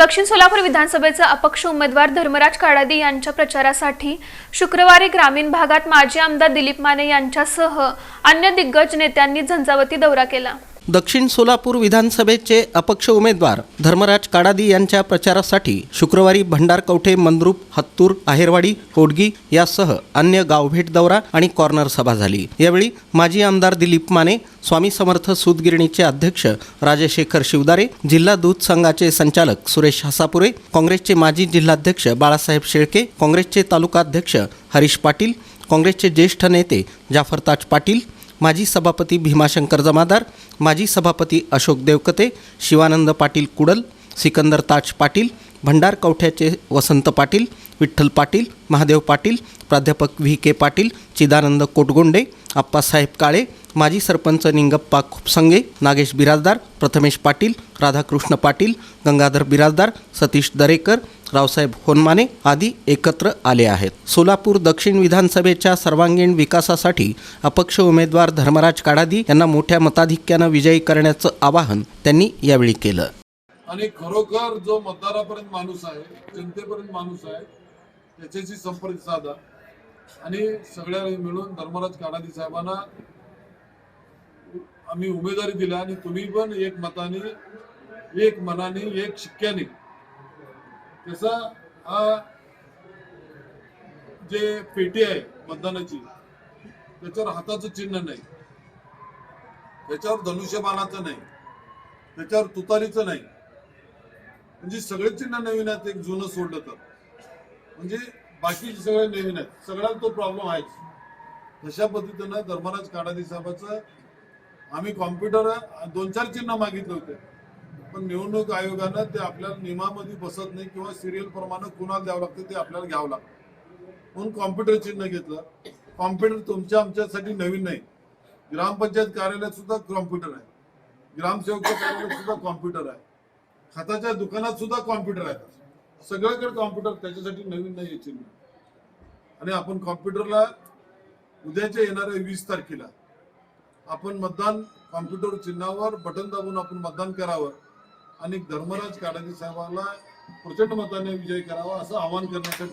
दक्षिण सोलापूर विधानसभेचा अपक्ष उमेदवार धर्मराज काडादी यांच्या प्रचारासाठी शुक्रवारी ग्रामीण भागात माजी आमदार दिलीप माने यांच्यासह अन्य दिग्गज नेत्यांनी झंझावती दौरा केला. दक्षिण सोलापूर विधानसभेचे अपक्ष उमेदवार धर्मराज काडादी यांच्या प्रचारासाठी शुक्रवारी भंडारकवठे मंद्रुप हत्तूर आहेरवाडी कोडगी यासह अन्य गावभेट दौरा आणि कॉर्नर सभा झाली. यावेळी माजी आमदार दिलीप माने स्वामी समर्थ सूतगिरणीचे अध्यक्ष राजशेखर शिवदारे जिल्हा दूध संघाचे संचालक सुरेश हसापुरे काँग्रेसचे माजी जिल्हाध्यक्ष बाळासाहेब शेळके काँग्रेसचे तालुकाध्यक्ष हरीश पाटील काँग्रेसचे ज्येष्ठ नेते जाफरताज पाटील माजी सभापती भीमाशंकर जमादार माजी सभापती अशोक देवकते शिवानंद पाटील कुडल सिकंदर ताज पाटील भंडार कवठ्याचे वसंत पाटील विठ्ठल पाटील महादेव पाटील प्राध्यापक व्ही के पाटील चिदानंद कोटगोंडे आप्पासाहेब काळे माजी सरपंच निंगप्पा खुपसंगे नागेश बिराजदार प्रथमेश पाटील राधाकृष्ण पाटील गंगाधर बिराजदार सतीश दरेकर रावसाहेब होनमाने आदी एकत्र आले आहेत. सोलापूर दक्षिण विधानसभेच्या सर्वांगीण विकासासाठी अपक्ष उमेदवार धर्मराज काडादी यांना मोठ्या मताधिक्यानं विजयी करण्याचं आवाहन त्यांनी यावेळी केलं. आणि खरोखर जो मतदारापर्यंत माणूस आहे जनतेपर्यंत माणूस आहे त्याच्याशी संपर्क साधा. आणि सगळ्या मिळून धर्मराज काडादी साहेबांना आम्ही उमेदवारी दिला आणि तुम्ही पण एक मताने एक मनाने एक शिक्क्याने त्याचा हा जे पेटी आहे मतदानाची त्याच्यावर हाताचं चिन्ह नाही. त्याच्यावर धनुष्यबाणाचं नाही. त्याच्यावर तुतारीचं नाही. म्हणजे सगळे चिन्ह नवीन आहेत एक जुनं सोडलं तर. म्हणजे बाकीचे सगळे नवीन आहेत. सगळ्यात तो प्रॉब्लेम आहेच. तशा पद्धतीनं धर्मराज काडादी साहेबाचं आम्ही कॉम्प्युटर दोन चार चिन्ह मागितले होते. पण निवडणूक आयोगानं ते आपल्याला नियमामध्ये बसत नाही किंवा सिरियल प्रमाणे कुणाला द्यावं लागतं ते आपल्याला घ्यावं लागतं. म्हणून कॉम्प्युटर चिन्ह घेतलं. कॉम्प्युटर तुमच्या आमच्यासाठी नवीन नाही. ग्रामपंचायत कार्यालयात सुद्धा कॉम्प्युटर आहे. ग्रामसेवकच्या कार्यालयात सुद्धा कॉम्प्युटर आहे. खताच्या दुकानात सुद्धा कॉम्प्युटर आहे. सगळ्याकडे कॉम्प्युटर त्याच्यासाठी नवीन नाही आहे चिन्ह. आणि आपण कॉम्प्युटरला उद्याच्या येणाऱ्या वीस तारखेला आपण मतदान कॉम्प्युटर चिन्हावर बटन दाबून आपण मतदान करावं. आणि धर्मराज काडाजी साहेबांना प्रचंड मताने विजय करावा असं आवाहन करण्यासाठी